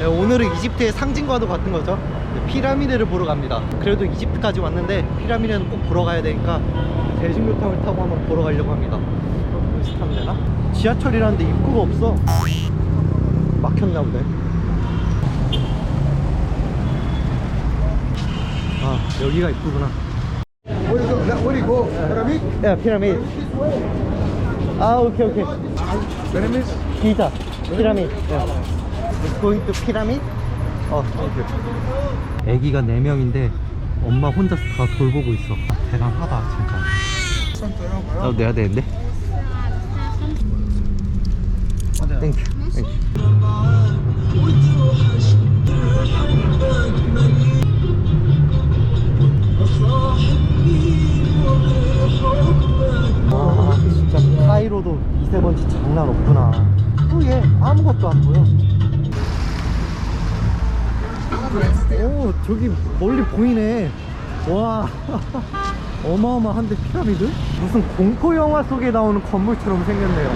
네, 오늘은 이집트의 상징과도 같은 거죠. 네, 피라미드를 보러 갑니다. 그래도 이집트까지 왔는데 피라미드는 꼭 보러 가야 되니까 대중교통을 타고 한번 보러 가려고 합니다. 여기서 타면 되나? 지하철이라는데 입구가 없어. 막혔나 보네. 아 여기가 입구구나. 야 피라미드. 아 오케이 오케이. Pyramids? 기자 피라미드. Going to 피라미드? 어, 오케이. 애기가 4명인데 엄마 혼자 다 돌보고 있어. 대단하다 진짜. 나도 내야 되는데. 땡큐. 땡큐. 와 진짜 카이로도 미세먼지 장난 없구나 또얘 아무것도 안 보여 오 저기 멀리 보이네 와 어마어마한데 피라미드? 무슨 공포 영화 속에 나오는 건물처럼 생겼네요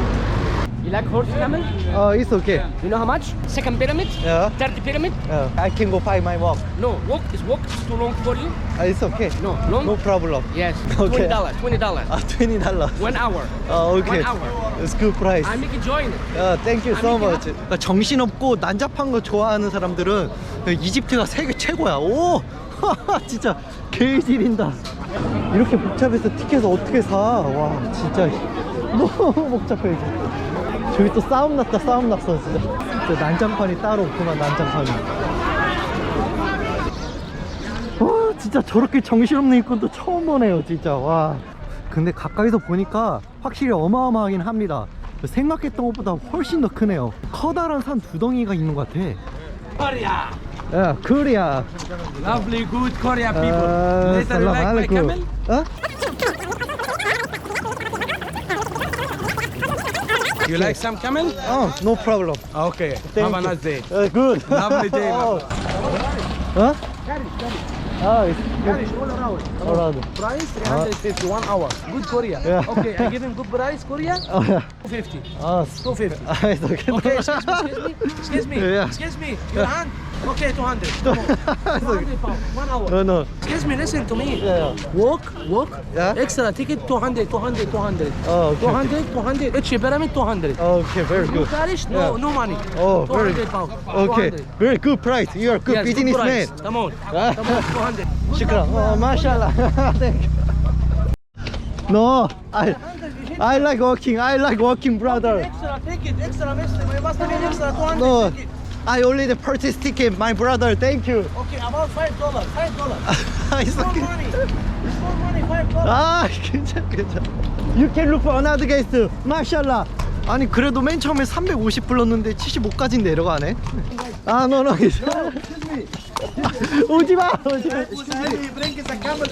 You like camel? 어 it's okay You know how much? Second pyramid? yeah, Third pyramid? yeah. I can go find my walk No, walk is walk. It's too long for you. uh, it's okay No, long? no problem Yes. Okay. Twenty dollars. Twenty dollars. 아20 달러 One hour. 아 okay One hour. it's good price I make you join. 야, 땡큐 아, so much. 그러니까 정신없고 난잡한 거 좋아하는 사람들은 이집트가 세계 최고야. 오! 진짜 개질인다. 이렇게 복잡해서 티켓을 어떻게 사? 와, 진짜 너무 복잡해. 저기 또 싸움 났다, 싸움 났어 진짜. 진짜 난장판이 따로 없구만 난장판이. 와, 진짜 저렇게 정신없는 일꾼도 처음 보네요, 진짜. 와. 근데 가까이서 보니까 확실히 어마어마하긴 합니다. 생각했던 것보다 훨씬 더 크네요. 커다란 산 두 덩이가 있는 것 같아. Korea. 야, 코리아. Lovely, good Korea people. 아, Later you like my camel? 어? You like some camel? Oh, no problem. Okay. Thank Have a nice day. Uh, good. Lovely day. oh. Huh? Carriage, carriage. Oh, it's carriage all around. All. Price uh-huh. 350, one hour. Good Korea. Yeah. Okay, I give him good price, Korea. Oh, yeah. 250. Oh, ah, 250. okay, excuse me, excuse me. Excuse me. Excuse me. Your hand. Okay, 200. 200 pound, one hour. No, no. Excuse me, listen to me. Yeah. Walk, walk. Yeah. Extra ticket 200, 200, 200. Oh, okay. 200, 200. Each eh, pyramid 200. Okay, very good. cash, no, Yeah. no money. Oh, very 200 pound. Okay, 200. very good price. You are good Yes, good businessman. price. Come on. Come on, 200. Shukran. Oh, mashallah. Thank you. No, I, I like walking. I like walking, brother. Extra ticket, extra Muslim. You must have an extra 200 No, ticket. I already purchased ticket, my brother. Thank you. Okay, about five dollars. Five dollars. it's More okay. money. It's more money. Five dollars. 아, 괜찮아, 괜찮아. You can look for another guest. 마샬라. 아니 그래도 맨 처음에 350 불렀는데 75까지 내려가네. 아, no, no. 괜찮아. 오지 마, 오지 마.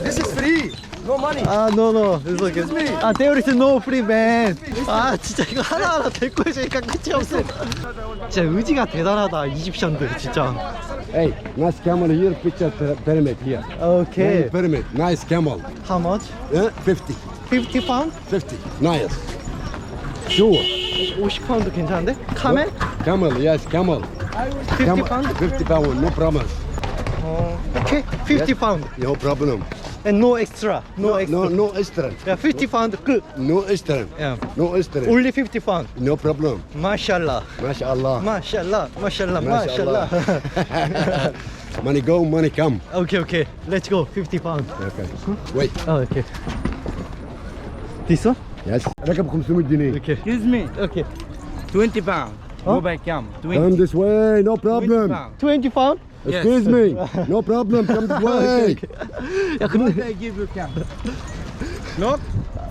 This is free. No money. 아, no, no. It's okay. 아, there is no free man. 아, 진짜 이거 하나하나 데리고 있으니까 끝이 없어. 진짜 의지가 대단하다, 이집션들, 진짜. Hey, nice camel here, picture py- pyramid here. Nice pyramid, nice camel. How much? Yeah, 50, 50 pound? 50, nice. Sure. 50 파운드 괜찮은데? 카멜? Camel, yes, camel. 50 Camel, pound? 50 pound, no problem. 어, 오케이. 50 pound. No problem. And no extra. No, no extra. No, no extra. Yeah, 50 pound. No extra. Yeah. No extra. Only 50 pound. No problem. MashaAllah. MashaAllah. MashaAllah. MashaAllah. MashaAllah. money go, money come. Okay, okay. Let's go. 50 pound. Okay. Hmm? Wait. Oh, okay. This one? Yes. to 500 جنيه. Okay. Excuse me. Okay. 20 pound. Huh? Go back, come. 20. Come this way, no problem. 20 pound. Yes. Excuse me, no problem, come this way. Yakın. I give you come. No?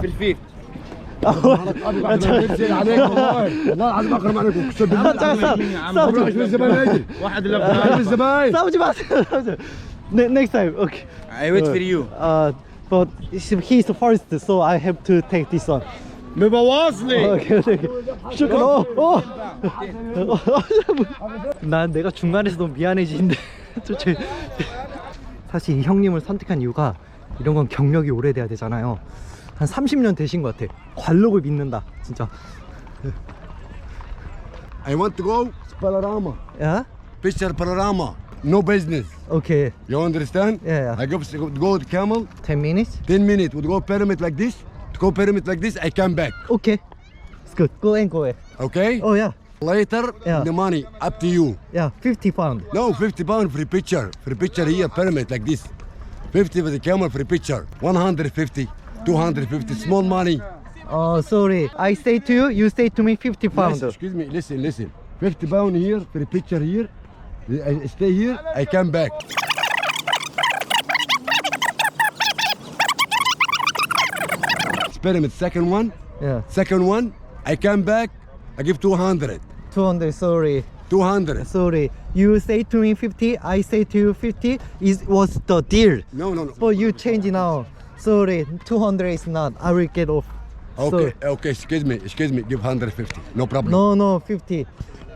Bir free. next time okay i wait for you uh, but he's the forest so i have to take this one Мы 아, повазли. 걔네 슈크 넣어. 어. 난 내가 중간에서 너무 미안해지는데 도대체 사실 이 형님을 선택한 이유가 이런 건 경력이 오래돼야 되잖아요. 한 30년 되신 것 같아. 관록을 믿는다, 진짜. I want to go panorama. 야, Picture panorama. No business. 오케이. You understand? Yeah, yeah. I go, go with camel. 10 minutes. 10 minutes. Would go pyramid like this. Go pyramid like this. I come back. Okay. It's good. Go and go. away. Okay. Oh yeah. Later, Yeah. the money up to you. Yeah, 50 pound. No, 50 pound free picture. Free picture here, pyramid like this. 50 with the camel free picture. 150, 250, small money. Oh, sorry. I say to you, you say to me 50 pound. Excuse me, listen, listen. 50 pound here, free picture here. I stay here, I come back. Pyramid, second one, Yeah. second one, I come back, I give 200. 200, sorry. 200. Sorry. You say to me 50, I say to you 50. Is was the deal. No, no, no. But you change now. Sorry, 200 is not. I will get off. Okay, okay, excuse me, excuse me, give 150. No problem. No, no, 50.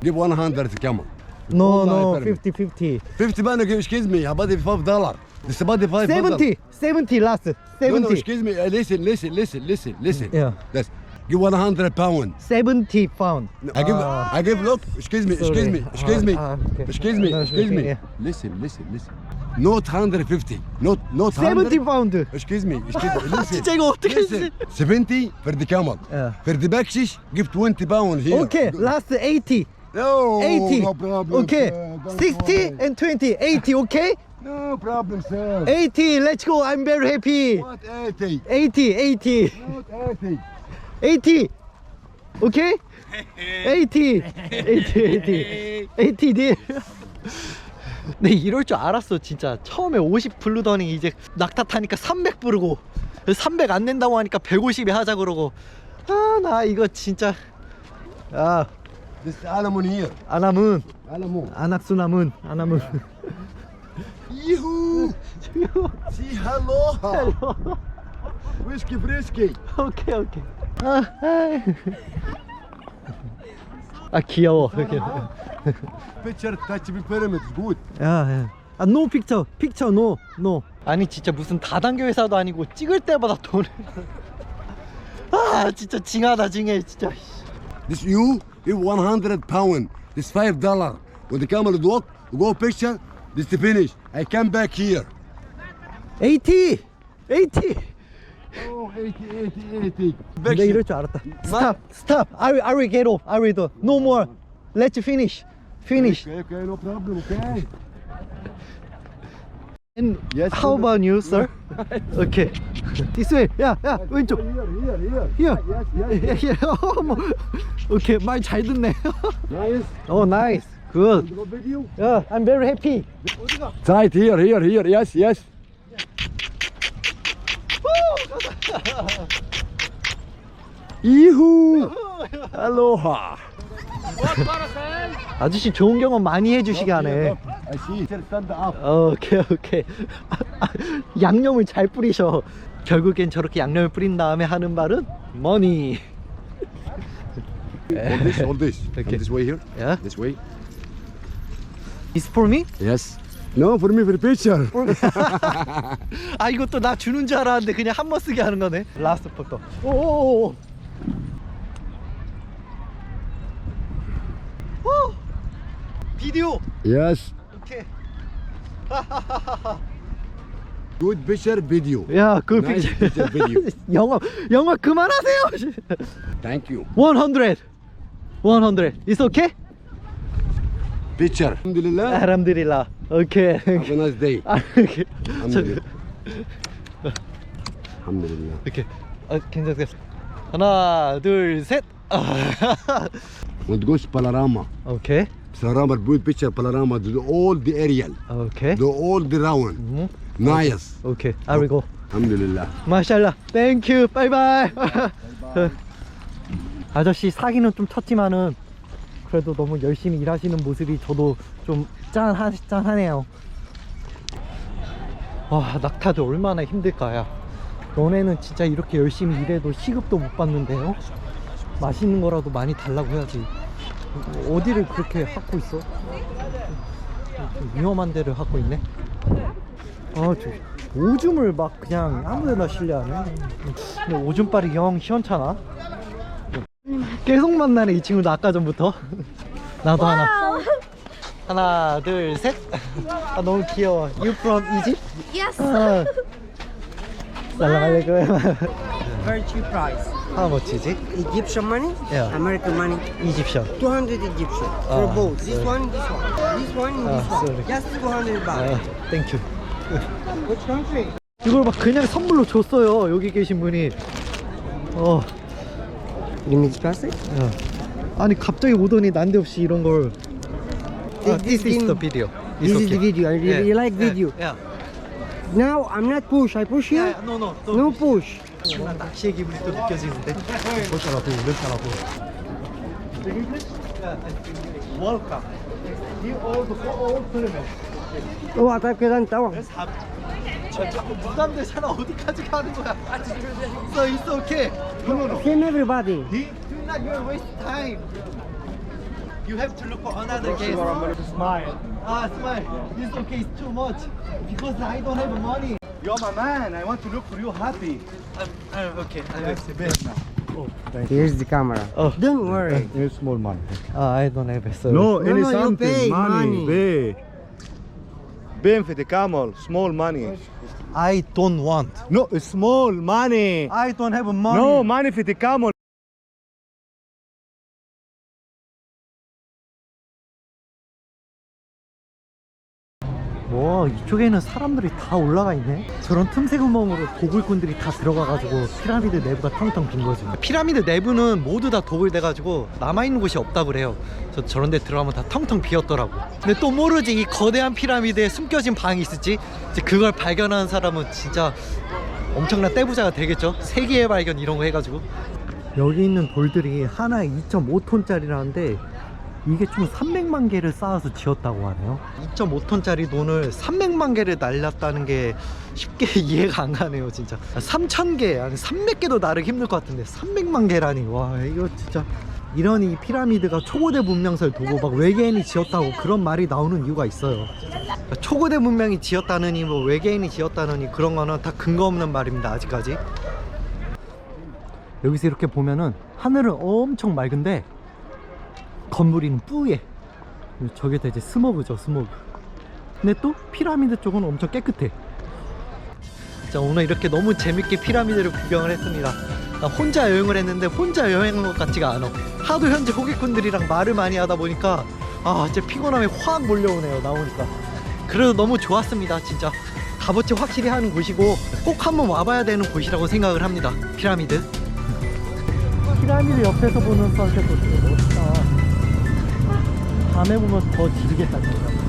Give 100 come on. No, no, pyramid. 50, 50. 50 pound, excuse me, about 5 dollar. The 70, 70 last. 70. No, no, excuse me. Uh, listen, listen, listen, listen, listen. Yeah. That's give 100 pound. 70 pound. No, I give, uh, I give, look, excuse me, sorry. excuse me, ah, excuse me, uh, okay. excuse me, no, excuse me. Yeah. Listen, listen, listen. Not 150, not, not 70 pound. Excuse me, excuse me, listen. listen. 70 for the camel. Yeah. For the backshish, give 20 pound here. Okay, last 80. No. 80. No, okay. 60 and 20, 80, okay? No problem, sir. 80, let's go. I'm very happy. What 80? 80, 80. Not 80. 80. Okay? 80. 80, 80. 80 딜. 네, 이럴 줄 알았어, 진짜. 처음에 50 부르더니 이제 낙타 타니까 300 부르고 300 안 낸다고 하니까 150에 하자 그러고. 아, 나 이거 진짜. 아, This here. 아나문, Alamon. 안악수나문, 아나문. Yoo-hoo! Say hello. Whiskey frisky. 오케이, 오케이. 아, 아. 아 귀여워. 이렇게. Picture touch the pyramid is good. 야, 야. 아, 노 픽처, 픽처 노, 노. 아니 진짜 무슨 다단계 회사도 아니고 찍을 때마다 돈을. 아, 진짜 징하다 징해, 진짜. This you give 100 pound. This five dollar. When the camel walk, go picture. This the finish. I come back here. 80, 80. Oh, 80, 80, 80. 내가 이럴 줄 알았다. Stop, stop. I will, I will get off. I will do. No more. Let's finish. Finish. Okay, okay, no problem. Okay. And Yes, how sir. about you, sir? okay. This way. 야, 야, 왼쪽. Here, here, here. Here. Yes, yes, yes. 어머. 오케이, 말 잘 듣네. Nice. 어, 나이스. 굿. Go video. 야, I'm very happy. Tight here, here, here. Yes, yes. Yoo-hoo! Aloha. 아저씨 좋은 경험 많이 해주시게 하네. I see. Stand up. 오케이 오케이. 양념을 잘 뿌리셔. 결국엔 저렇게 양념을 뿌린 다음에 하는 말은 머니. All this, all this. Okay. Come this way here. Yeah. This way. Is for me? Yes. No, for me, for the picture. 아 이것도 나 주는 줄 알았는데 그냥 한 번 쓰게 하는 거네. 라스트 포토. 오오오. 오. 비디오. Yes. 오케이. Good picture video. 야, 그 Nice 픽처. picture video. 영어 영어 그만하세요. Thank you. 100. 100. It's okay? Picture. Alhamdulillah. 알함드릴라. 오케이. Have a nice day. 아. 저, Alhamdulillah. Alhamdulillah. 이렇게. 아, 괜찮겠어. 하나, 둘, 셋. 아. Want to go to panorama. 오케이. Panorama, good picture, panorama. Do all the aerial. 오케이. Do all the round. 음. Nice. 오케이. I will go. Alhamdulillah. 마샬라. 땡큐. 바이바이. 아저씨 사기는 좀 쳤지만은 그래도 너무 열심히 일하시는 모습이 저도 좀 짠하, 짠하네요. 와, 낙타도 얼마나 힘들까 야. 너네는 진짜 이렇게 열심히 일해도 시급도 못 받는데요? 맛있는 거라도 많이 달라고 해야지. 어디를 그렇게 하고 있어? 좀 위험한 데를 하고 있네. 아, 저 오줌을 막 그냥 아무데나 실려하네. 오줌빨이 영 시원찮아. 계속 만나네 이 친구도 아까 전부터. 나도 하나. 하나 둘셋 아 너무 귀여워 You from Egypt? Yes. 아. 살라말레이쿰 Very cheap price. How much is it? Egyptian money, Yeah. American money, Egyptian 200 Egyptian for Ah, both. This sorry. one, this one, this one, Ah, this one. sorry. Just 200 baht. 아, 땡큐 Which country? 이걸 막 그냥 선물로 줬어요 여기 계신 분이 어 The plastic. 야. 아니 갑자기 오더니 난데없이 이런 걸 아, This- This is the video This is the video. I really like video. Yeah. Now I'm not push. I push here. Yeah, no, no. No push. 뭔가 낚시의 기분이 또 느껴지는데 보셔라고 이러셔라고 월카 Oh, attack kedan tawa. 저 자꾸 부담되잖아 어디까지 가는 거야 있어 있어 오케이 Same everybody. Do not you waste time You have to look for another case Smile. Ah smile It's okay it's too much Because I don't have money You're my man. I want to look for you happy. I'm, I'm okay I'm That's the best now. Here's the camera. Oh. Don't worry. It's small money. Ah, I don't have it so No, No, any no, you something. pay money. money. Pay. Ben for the camel. Small money. I don't want No, small money. I don't have money No, money for the camel. 와 이쪽에는 사람들이 다 올라가 있네. 저런 틈새 구멍으로 도굴꾼들이 다 들어가가지고 피라미드 내부가 텅텅 빈 거지. 피라미드 내부는 모두 다 도굴돼가지고 남아있는 곳이 없다 그래요. 저 저런 데 들어가면 다 텅텅 비었더라고. 근데 또 모르지 이 거대한 피라미드에 숨겨진 방이 있을지. 이제 그걸 발견하는 사람은 진짜 엄청난 떼부자가 되겠죠? 세계의 발견 이런 거 해가지고. 여기 있는 돌들이 하나에 2.5톤짜리라는데 이게 총 300만 개를 쌓아서 지었다고 하네요. 2.5톤짜리 돈을 300만 개를 날렸다는 게 쉽게 이해가 안 가네요 진짜. 3,000개 아니 300개도 나르기 힘들 것 같은데 300만 개라니. 와 이거 진짜. 이런 이 피라미드가 초고대 문명설 두고 막 외계인이 지었다고 그런 말이 나오는 이유가 있어요. 초고대 문명이 지었다느니 뭐 외계인이 지었다느니 그런 거는 다 근거 없는 말입니다 아직까지. 여기서 이렇게 보면은 하늘은 엄청 맑은데 건물이는 뿌예 저게 다 이제 스모그죠 스모그. 근데 또 피라미드 쪽은 엄청 깨끗해. 자 오늘 이렇게 너무 재밌게 피라미드를 구경을 했습니다. 나 혼자 여행을 했는데 혼자 여행한 것 같지가 않아. 하도 현재 호객꾼들이랑 말을 많이 하다 보니까 아 진짜 피곤함이 확 몰려오네요 나오니까. 그래도 너무 좋았습니다 진짜. 값어치 확실히 하는 곳이고 꼭 한번 와봐야 되는 곳이라고 생각을 합니다 피라미드. 피라미드 옆에서 보는 되게 멋있다 밤에 보면 더 지르겠다 진짜